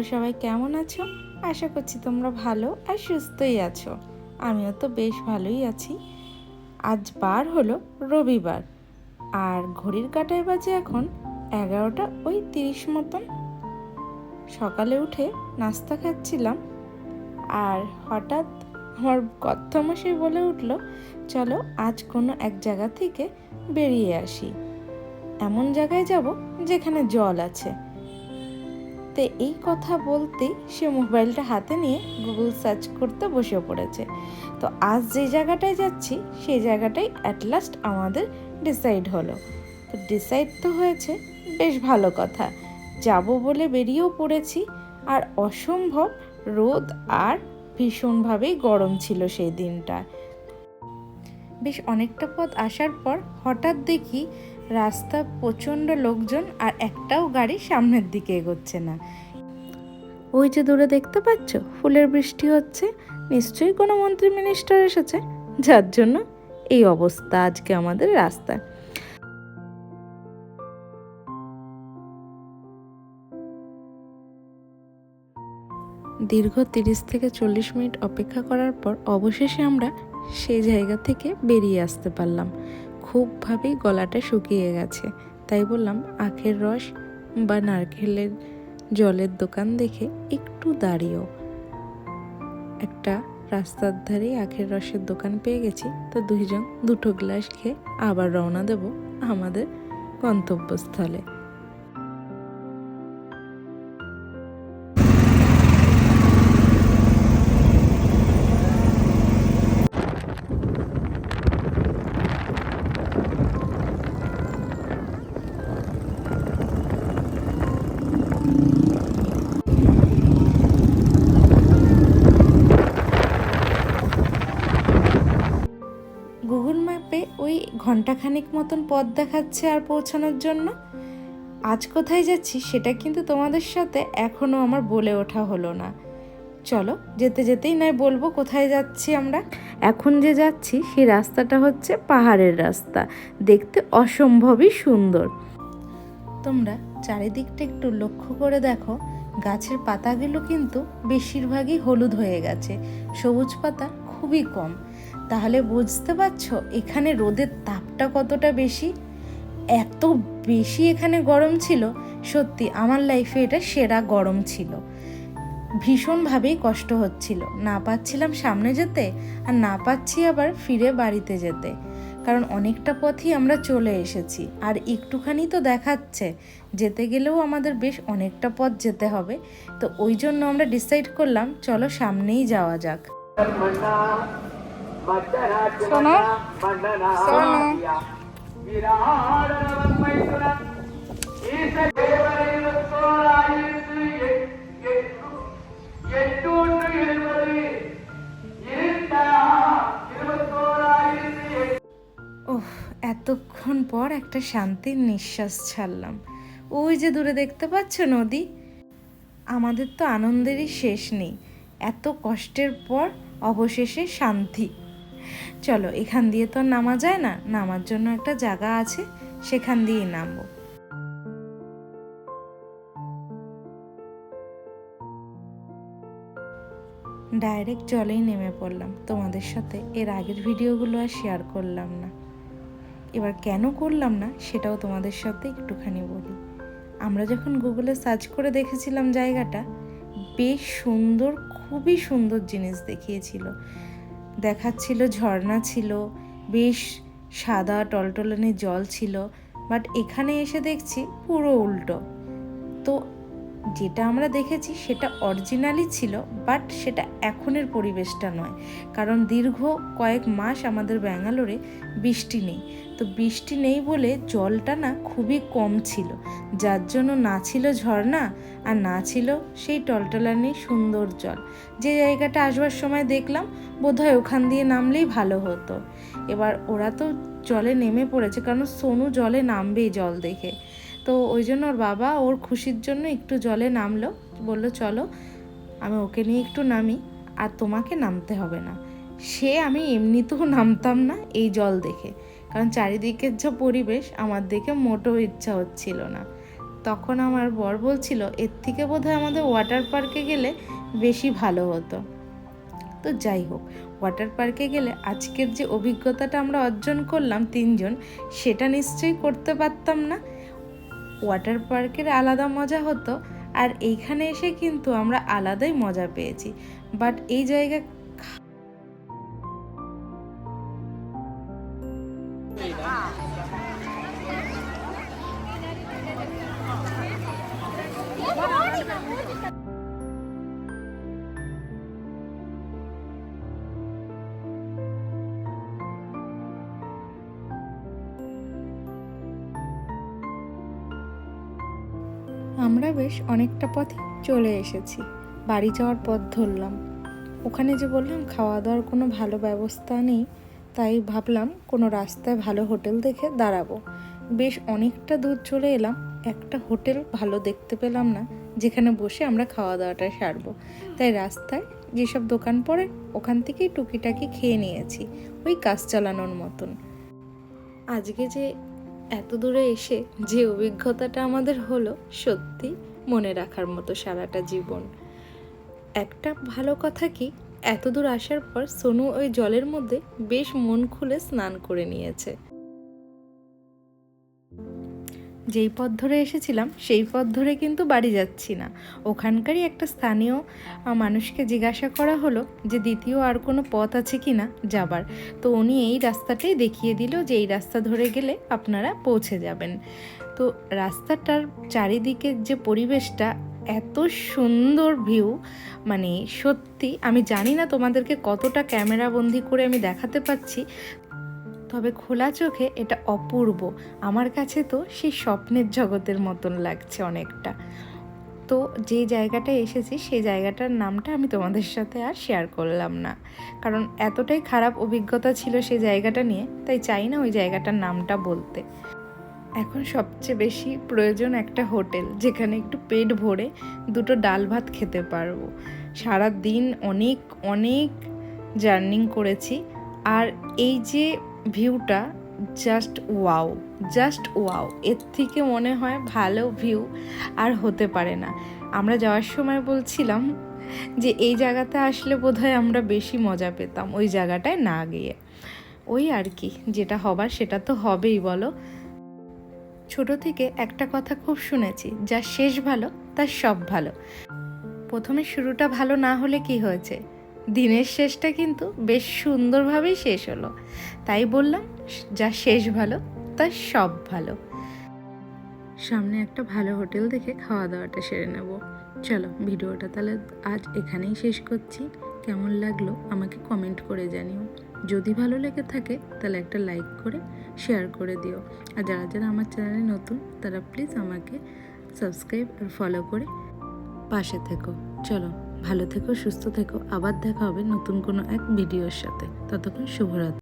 তোমরা সবাই কেমন আছো? আশা করছি তোমরা ভালো আর সুস্থই আছো। আমিও তো বেশ ভালোই আছি। আজ বার হলো রবিবার। আর ঘড়ির কাটায় বাজে এখন এগারোটা ওই তিরিশ মতন। সকালে উঠে নাস্তা খাচ্ছিলাম। আর হঠাৎ আমার কর্তামশাই বলে উঠল, চলো আজ কোনো এক জায়গা থেকে বেরিয়ে আসি। এমন জায়গায় যাব যেখানে জল আছে। তো এই কথা বলতে সে মোবাইলটা হাতে নিয়ে গুগল সার্চ করতে বসে পড়েছে। তো আজ যে জায়গাটায় যাচ্ছি, সেই জায়গাটাই অ্যাট লাস্ট আমাদের ডিসাইড হলো। তো ডিসাইড তো হয়েছে, বেশ ভালো কথা। যাব বলে বেরিয়েও পড়েছি, আর অসম্ভব রোদ আর ভীষণভাবেই গরম ছিল সেই দিনটা। বেশ অনেকটা পথ আসার পর হঠাৎ দেখি রাস্তা, প্রচণ্ড লোকজন আর একটাও গাড়ি সামনের দিকে এগোচ্ছে না। ওই যে দূরে দেখতে পাচ্ছ, ফুলের বৃষ্টি হচ্ছে। নিশ্চয়ই কোনো মন্ত্রী মিনিস্টার এসেছে, যার জন্য এই অবস্থা আজকে আমাদের রাস্তায়। দীর্ঘ তিরিশ থেকে চল্লিশ মিনিট অপেক্ষা করার পর অবশেষে আমরা সেই জায়গা থেকে বেরিয়ে আসতে পারলাম। খুবভাবেই গলাটা শুকিয়ে গেছে। তাই বললাম, আখের রস বা নারকেলের জলের দোকান দেখে একটু দাঁড়িয়েও। একটা রাস্তার ধারেই আখের রসের দোকান পেয়ে গেছি। তো দুইজন দুটো গ্লাস খেয়ে আবার রওনা দেব আমাদের গন্তব্যস্থলে। ঘন্টাখানিক মতন পথ দেখাচ্ছে আর পৌঁছানোর জন্য? আজ কোথায় যাচ্ছি সেটা কিন্তু তোমাদের সাথে এখনও আমার বলে ওঠা হলো না। চলো, যেতে যেতেই নয় বলব কোথায় যাচ্ছি আমরা? এখন যে যাচ্ছি সেই রাস্তাটা হচ্ছে পাহাড়ের রাস্তা। দেখতে অসম্ভবই সুন্দর। তোমরা চারিদিকটা একটু লক্ষ্য করে দেখো, গাছের পাতাগুলো কিন্তু বেশিরভাগই হলুদ হয়ে গেছে। সবুজ পাতা খুবই কম। তাহলে বুঝতে পারছ এখানে রোদের তাপটা কতটা বেশি? এত বেশি এখানে গরম ছিল, সত্যি আমার লাইফে এটা সেরা গরম ছিল। ভীষণভাবেই কষ্ট হচ্ছিল, না পাচ্ছিলাম সামনে যেতে আর না পাচ্ছি আবার ফিরে বাড়িতে যেতে। কারণ অনেকটা পথই আমরা চলে এসেছি, আর একটুখানি তো দেখাচ্ছে, যেতে গেলেও আমাদের বেশ অনেকটা পথ যেতে হবে। তো ওই জন্য আমরা ডিসাইড করলাম, চলো সামনেই যাওয়া যাক। এতক্ষণ পর একটা শান্তির নিঃশ্বাস ছাড়লাম। ওই যে দূরে দেখতে পাচ্ছ নদী? আমাদের তো আনন্দেরই শেষ নেই। এত কষ্টের পর অবশেষে শান্তি। চলো, এখান দিয়ে তো নামা যায় না। নামার জন্য একটা জায়গা আছে, সেখান দিয়েই নামবো। ডাইরেক্ট জলেই নেমে পড়লাম। তোমাদের সাথে এর আগের ভিডিওগুলো আর শেয়ার করলাম না। এবার কেন করলাম না, সেটাও তোমাদের সাথে একটুখানি বলি। আমরা যখন গুগলে সার্চ করে দেখেছিলাম জায়গাটা বেশ সুন্দর, খুবই সুন্দর জিনিস দেখিয়েছিল। দেখাচ্ছিল, ঝর্ণা ছিল, বেশ সাদা টলটলানি জল ছিল বাট এখানে এসে দেখছি পুরো উল্টো। তো যেটা আমরা দেখেছি সেটা অরিজিনালই ছিল বাট সেটা এখনের পরিবেশটা নয়। কারণ দীর্ঘ কয়েক মাস আমাদের ব্যাঙ্গালোরে বৃষ্টি নেই। তো বৃষ্টি নেই বলে জলটা না খুবই কম ছিল। যার জন্য না ছিল ঝর্ণা আর না ছিল সেই টলটলানি সুন্দর জল। যে জায়গাটা আসবার সময় দেখলাম, বোধহয় ওখান দিয়ে নামলেই ভালো হতো। এবার ওরা তো জলে নেমে পড়েছে, কারণ সোনু জলে নামবেই জল দেখে। তো ওই জন্য ওর বাবা ওর খুশির জন্য একটু জলে নামলো। বলল, চলো, আমি ওকে নিয়ে একটু নামি, আর তোমাকে নামতে হবে না। সে আমি এমনিতেও নামতাম না এই জল দেখে, কারণ চারিদিকের যা পরিবেশ, আমার দেখে মোটেও ইচ্ছা হচ্ছিল না। তখন আমার বর বলছিল, এর থেকে বোধহয় আমাদের ওয়াটার পার্কে গেলে বেশি ভালো হতো। তো যাই হোক ওয়াটার পার্কে গেলে আজকের যে অভিজ্ঞতাটা আমরা অর্জন করলাম তিনজন, সেটা নিশ্চয়ই করতে পারতাম না। ওয়াটার পার্কের আলাদা মজা হতো, আর এইখানে এসে কিন্তু আমরা আলাদাই মজা পেয়েছি। বাট এই জায়গা আমরা বেশ অনেকটা পথে চলে এসেছি। বাড়ি যাওয়ার পথ ধরলাম। ওখানে যে বললাম খাওয়া দাওয়ার কোনো ভালো ব্যবস্থা নেই, তাই ভাবলাম কোনো রাস্তায় ভালো হোটেল দেখে দাঁড়াবো। বেশ অনেকটা দূর চলে এলাম, একটা হোটেল ভালো দেখতে পেলাম না, যেখানে বসে আমরা খাওয়া দাওয়াটা সারবো। তাই রাস্তায় যেসব দোকান পড়ে, ওখান থেকেই টুকিটাকি খেয়ে নিয়েছি, ওই কাজ চালানোর মতন। আজকে যে এত দূরে এসে যে অভিজ্ঞতাটা আমাদের হলো সত্যি মনে রাখার মতো সারাটা জীবন। একটা ভালো কথা কি, এত দূর আসার পর সোনু ওই জলের মধ্যে বেশ মন খুলে স্নান করে নিয়েছে। যেই পথ ধরে এসেছিলাম, সেই পথ ধরে কিন্তু বাড়ি যাচ্ছি না। ওখানকারই একটা স্থানীয় মানুষকে জিজ্ঞাসা করা হলো যে, দ্বিতীয় আর কোনো পথ আছে কি না যাবার? তো উনি এই রাস্তাটাই দেখিয়ে দিল যে, এই রাস্তা ধরে গেলে আপনারা পৌঁছে যাবেন। তো রাস্তাটার চারিদিকের যে পরিবেশটা, এত সুন্দর ভিউ মানে সত্যি আমি জানি না তোমাদেরকে কতটা ক্যামেরা বন্দি করে আমি দেখাতে পাচ্ছি তবে খোলা চোখে এটা অপূর্ব। আমার কাছে তো সেই স্বপ্নের জগতের মতন লাগছে অনেকটা। তো যে জায়গাটায় এসেছি সেই জায়গাটার নামটা আমি তোমাদের সাথে আর শেয়ার করলাম না। কারণ এতটাই খারাপ অভিজ্ঞতা ছিল সেই জায়গাটা নিয়ে, তাই চাই না ওই জায়গাটার নামটা বলতে। এখন সবচেয়ে বেশি প্রয়োজন একটা হোটেল, যেখানে একটু পেট ভরে দুটো ডাল ভাত খেতে পারব। সারা দিন অনেক অনেক জার্নিং করেছি। আর এই যে ভিউটা জাস্ট ওয়াও জাস্ট ওয়াও এর থেকে মনে হয় ভালো ভিউ আর হতে পারে না। আমরা যাওয়ার সময় বলছিলাম যে এই জায়গাতে আসলে বোধহয় আমরা বেশি মজা পেতাম, ওই জায়গাটায় না গিয়ে। ওই আর কি, যেটা হবার সেটা তো হবেই, বলো। ছোট থেকে একটা কথা খুব শুনেছি, যা শেষ ভালো তার সব ভালো। প্রথমে শুরুটা ভালো না হলে কি হয়েছে? দিনের শেষটা কিন্তু বেশ সুন্দরভাবেই শেষ হলো। তাই বললাম, যা শেষ ভালো, তা সব ভালো। সামনে একটা ভালো হোটেল দেখে খাওয়া দাওয়াটা সেরে নেব। চলো, ভিডিওটা তাহলে আজ এখানেই শেষ করছি। কেমন লাগল আমাকে কমেন্ট করে জানিও। যদি ভালো লেগে থাকে, তাহলে একটা লাইক করে শেয়ার করে দিও। আর যারা যারা আমার চ্যানেলে নতুন, তারা প্লিজ আমাকে সাবস্ক্রাইব আর ফলো করে পাশে থেকো। চলো। ভালো থেকো সুস্থ থেকো। আবার দেখা হবে নতুন কোনো এক ভিডিওর সাথে। ততক্ষণ শুভরাত্রি।